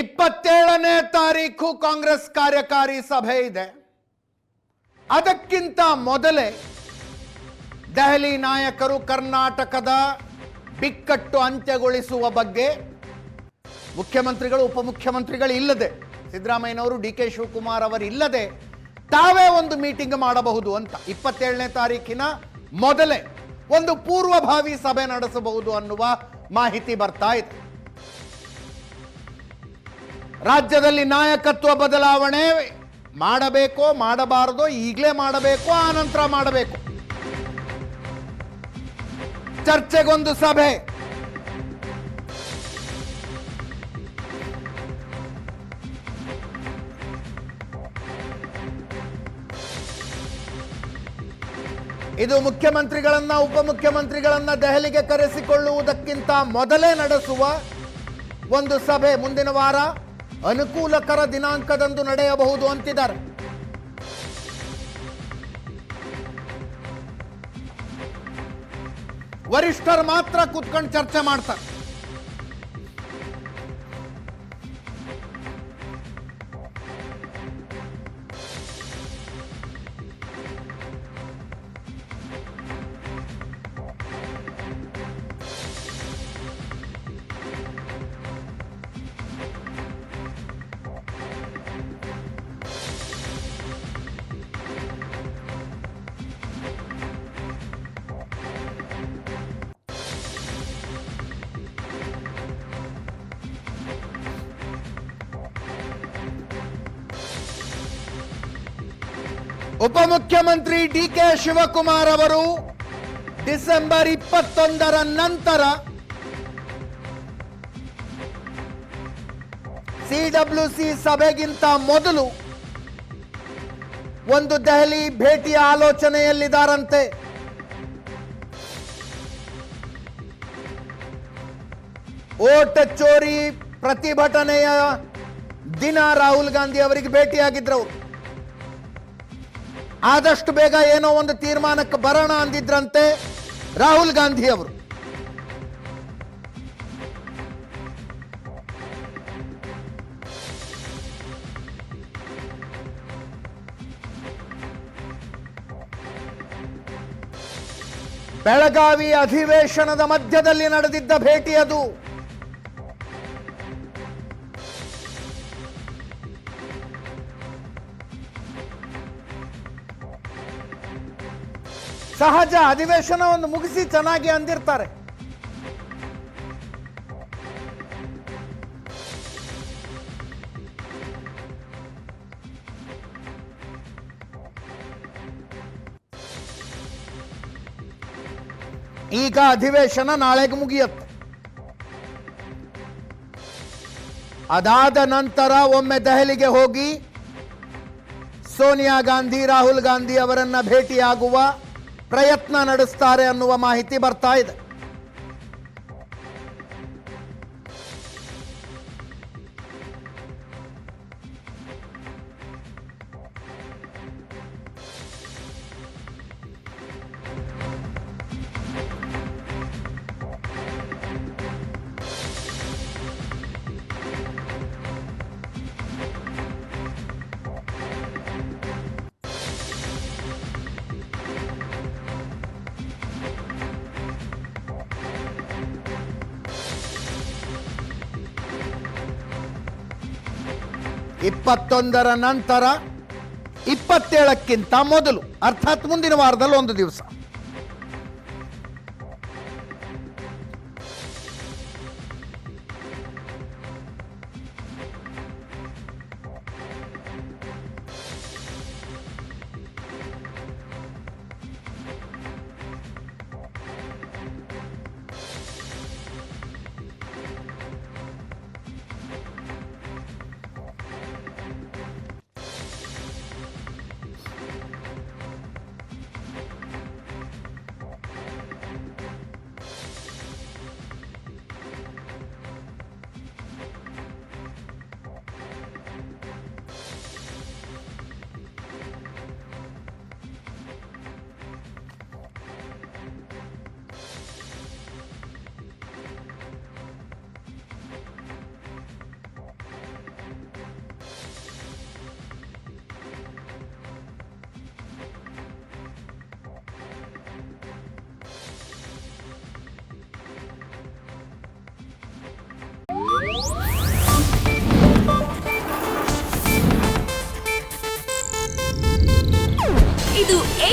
ಇಪ್ಪತ್ತೇಳನೇ ತಾರೀಕು ಕಾಂಗ್ರೆಸ್ ಕಾರ್ಯಕಾರಿ ಸಭೆ ಇದೆ. ಅದಕ್ಕಿಂತ ಮೊದಲೇ ದೆಹಲಿ ನಾಯಕರು ಕರ್ನಾಟಕದ ಬಿಕ್ಕಟ್ಟು ಅಂತ್ಯಗೊಳಿಸುವ ಬಗ್ಗೆ ಮುಖ್ಯಮಂತ್ರಿಗಳು, ಉಪಮುಖ್ಯಮಂತ್ರಿಗಳು ಇಲ್ಲದೆ, ಸಿದ್ದರಾಮಯ್ಯನವರು, ಡಿ ಕೆ ಶಿವಕುಮಾರ್ ಅವರು ಇಲ್ಲದೆ ತಾವೇ ಒಂದು ಮೀಟಿಂಗ್ ಮಾಡಬಹುದು ಅಂತ ಇಪ್ಪತ್ತೇಳನೇ ತಾರೀಕಿನ ಮೊದಲೇ ಒಂದು ಪೂರ್ವಭಾವಿ ಸಭೆ ನಡೆಸಬಹುದು ಅನ್ನುವ ಮಾಹಿತಿ ಬರ್ತಾ ಇದೆ. ರಾಜ್ಯದಲ್ಲಿ ನಾಯಕತ್ವ ಬದಲಾವಣೆ ಮಾಡಬೇಕೋ, ಮಾಡಬಾರದೋ, ಈಗಲೇ ಮಾಡಬೇಕು, ಆ ನಂತರ ಮಾಡಬೇಕು. ಚರ್ಚೆಗೊಂದು ಸಭೆ. ಇದು ಮುಖ್ಯಮಂತ್ರಿಗಳನ್ನ, ಉಪಮುಖ್ಯಮಂತ್ರಿಗಳನ್ನ ದೆಹಲಿಗೆ ಕರೆಸಿಕೊಳ್ಳುವುದಕ್ಕಿಂತ ಮೊದಲೇ ನಡೆಸುವ ಒಂದು ಸಭೆ ಮುಂದಿನ ವಾರ. ಅನುಕೂಲಕರ ದಿನಾಂಕದಂದು ನಡೆಯಬಹುದು ಅಂತಿದ್ದಾರೆ. ವರಿಷ್ಠರು ಮಾತ್ರ ಕೂತ್ಕೊಂಡು ಚರ್ಚೆ ಮಾಡ್ತಾರೆ. ಉಪಮುಖ್ಯಮಂತ್ರಿ ಡಿ ಕೆ ಶಿವಕುಮಾರ್ ಅವರು ಡಿಸೆಂಬರ್ ಇಪ್ಪತ್ತೊಂದರ ನಂತರ ಸಿಡಬ್ಲ್ಯೂಸಿ ಸಭೆಗಿಂತ ಮೊದಲು ಒಂದು ದೆಹಲಿ ಭೇಟಿಯ ಆಲೋಚನೆಯಲ್ಲಿದ್ದಾರಂತೆ. ಓಟ್ ಚೋರಿ ಪ್ರತಿಭಟನೆಯ ದಿನ ರಾಹುಲ್ ಗಾಂಧಿ ಅವರಿಗೆ ಭೇಟಿಯಾಗಿದ್ರು ಅವರು ಆದಷ್ಟು ಬೇಗ ಏನೋ ಒಂದು ತೀರ್ಮಾನಕ್ಕೆ ಬರೋಣ ಅಂದಿದ್ರಂತೆ ರಾಹುಲ್ ಗಾಂಧಿ ಅವರು. ಬೆಳಗಾವಿ ಅಧಿವೇಶನದ ಮಧ್ಯದಲ್ಲಿ ನಡೆದಿದ್ದ ಭೇಟಿ ಅದು. ಸಹಜ ಅಧಿವೇಶನವನ್ನು ಮುಗಿಸಿ ಚೆನ್ನಾಗಿ ಅಂದಿರ್ತಾರೆ ಈಗ ಅಧಿವೇಶನ ನಾಳೆಗೆ ಮುಗಿಯುತ್ತೆ ಅದಾದ ನಂತರ ಒಮ್ಮೆ ದೆಹಲಿಗೆ ಹೋಗಿ ಸೋನಿಯಾ ಗಾಂಧಿ ರಾಹುಲ್ ಗಾಂಧಿ ಅವರನ್ನ ಭೇಟಿಯಾಗುವ ಪ್ರಯತ್ನ ನಡೆಸ್ತಾರೆ ಅನ್ನುವ ಮಾಹಿತಿ ಬರ್ತಾ ಇದೆ. ಇಪ್ಪತ್ತೊಂದರ ನಂತರ ಇಪ್ಪತ್ತೇಳಕ್ಕಿಂತ ಮೊದಲು ಅರ್ಥಾತ್ ಮುಂದಿನ ವಾರದಲ್ಲಿ ಒಂದು ದಿವಸ.